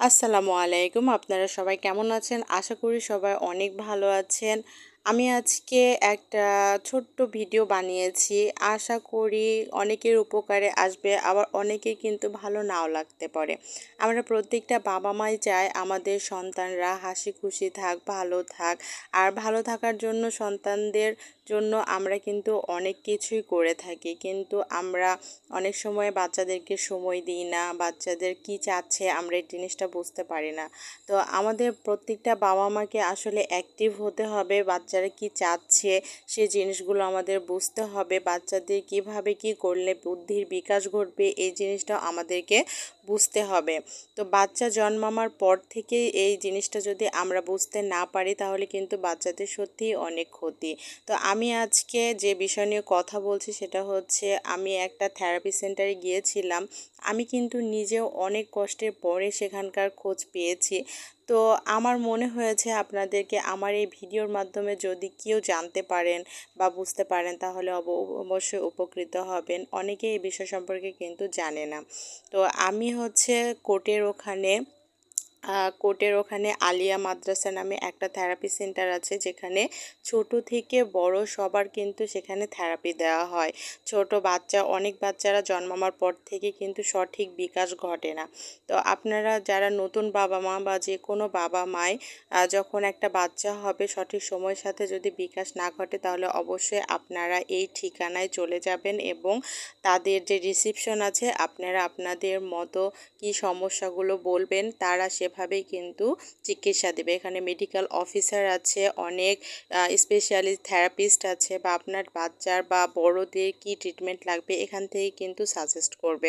আসসালামু আলাইকুম। আপনারা সবাই কেমন আছেন? আশা করি সবাই অনেক ভালো আছেন। আমি আজকে একটা ছোট্ট ভিডিও বানিয়েছি। আশা করি অনেকের উপকারে আসবে, আবার অনেকের কিন্তু ভালো নাও লাগতে পারে। আমরা প্রত্যেকটা বাবা মাই চাই আমাদের সন্তানরা হাসি খুশি থাক, ভালো থাক। আর ভালো থাকার জন্য সন্তানদের জন্য আমরা কিন্তু অনেক কিছুই করে থাকি। কিন্তু আমরা অনেক সময় বাচ্চাদেরকে সময় দিই না, বাচ্চাদের কি চাচ্ছে আমরা এই জিনিসটা বুঝতে পারি না। তো আমাদের প্রত্যেকটা বাবা মাকে আসলে অ্যাক্টিভ হতে হবে বাচ্চারা কি চাচ্ছে, সে জিনিসগুলো আমাদের বুঝতে হবে, বাচ্চাদের কীভাবে কি করলে বুদ্ধির বিকাশ ঘটবে, এই জিনিসটা আমাদেরকে বুঝতে হবে। তো বাচ্চা জন্মামার পর থেকে এই জিনিসটা যদি আমরা বুঝতে না পারি, তাহলে কিন্তু বাচ্চাদের সত্যিই অনেক ক্ষতি। তো আমি আজকে যে বিষয় নিয়ে কথা বলছি, সেটা হচ্ছে আমি একটা থেরাপি সেন্টারে গিয়েছিলাম। আমি কিন্তু নিজেও অনেক কষ্টের পরে সেখানকার খোঁজ পেয়েছি। তো আমার মনে হয়েছে আপনাদেরকে আমার এই ভিডিওর মাধ্যমে যদি কেউ জানতে পারেন বা বুঝতে পারেন তাহলে অবশ্যই উপকৃত হবেন। অনেকে এই বিষয় সম্পর্কে কিন্তু জানে না। তো আমি হচ্ছে কোর্টের ওখানে কোর্টের ওখানে আলিয়া মাদ্রাসা নামে একটা থেরাপি সেন্টার আছে যেখানে ছোট থেকে বড় সবার কিন্তু সেখানে থেরাপি দেওয়া হয়। ছোট বাচ্চা, অনেক বাচ্চারা জন্মানোর পর থেকে কিন্তু সঠিক বিকাশ ঘটে না। তো আপনারা যারা নতুন বাবা মা বা যে কোনো বাবা মায় যখন একটা বাচ্চা হবে সঠিক সময়ের সাথে যদি বিকাশ না ঘটে তাহলে অবশ্যই আপনারা এই ঠিকানায় চলে যাবেন এবং তাদের যে রিসিপশন আছে, আপনারা আপনাদের মতো কি সমস্যাগুলো বলবেন তারা সেভাবেই কিন্তু চিকিৎসা দেবে। এখানে মেডিকেল অফিসার আছে, অনেক স্পেশালিস্ট থেরাপিস্ট আছে বা আপনার বাচ্চার বা বড়দের কি ট্রিটমেন্ট লাগবে এখান থেকে কিন্তু সাজেস্ট করবে।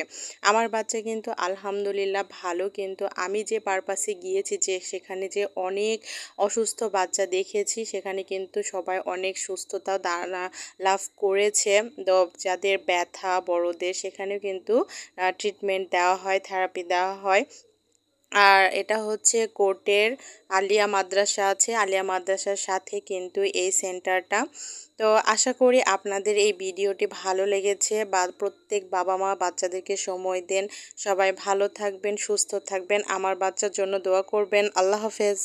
আমার বাচ্চা কিন্তু আলহামদুলিল্লাহ ভালো, কিন্তু আমি যে পারপাসে গিয়েছি যে সেখানে যে অনেক অসুস্থ বাচ্চা দেখেছি, সেখানে কিন্তু সবাই অনেক সুস্থতা দানা লাভ করেছে। যাদের ব্যথা বড়দের সেখানেও কিন্তু ট্রিটমেন্ট দেওয়া হয় থেরাপি দেওয়া হয়। আর এটা হচ্ছে কোর্টের আলিয়া মাদ্রাসা আছে। আলিয়া মাদ্রাসার সাথে কিন্তু এই সেন্টারটা। তো আশা করি আপনাদের এই ভিডিওটি ভালো লেগেছে। বা প্রত্যেক বাবা মা বাচ্চাদেরকে সময় দেন। সবাই ভালো থাকবেন, সুস্থ থাকবেন। আমার বাচ্চার জন্য দোয়া করবেন। আল্লাহ হাফেজ।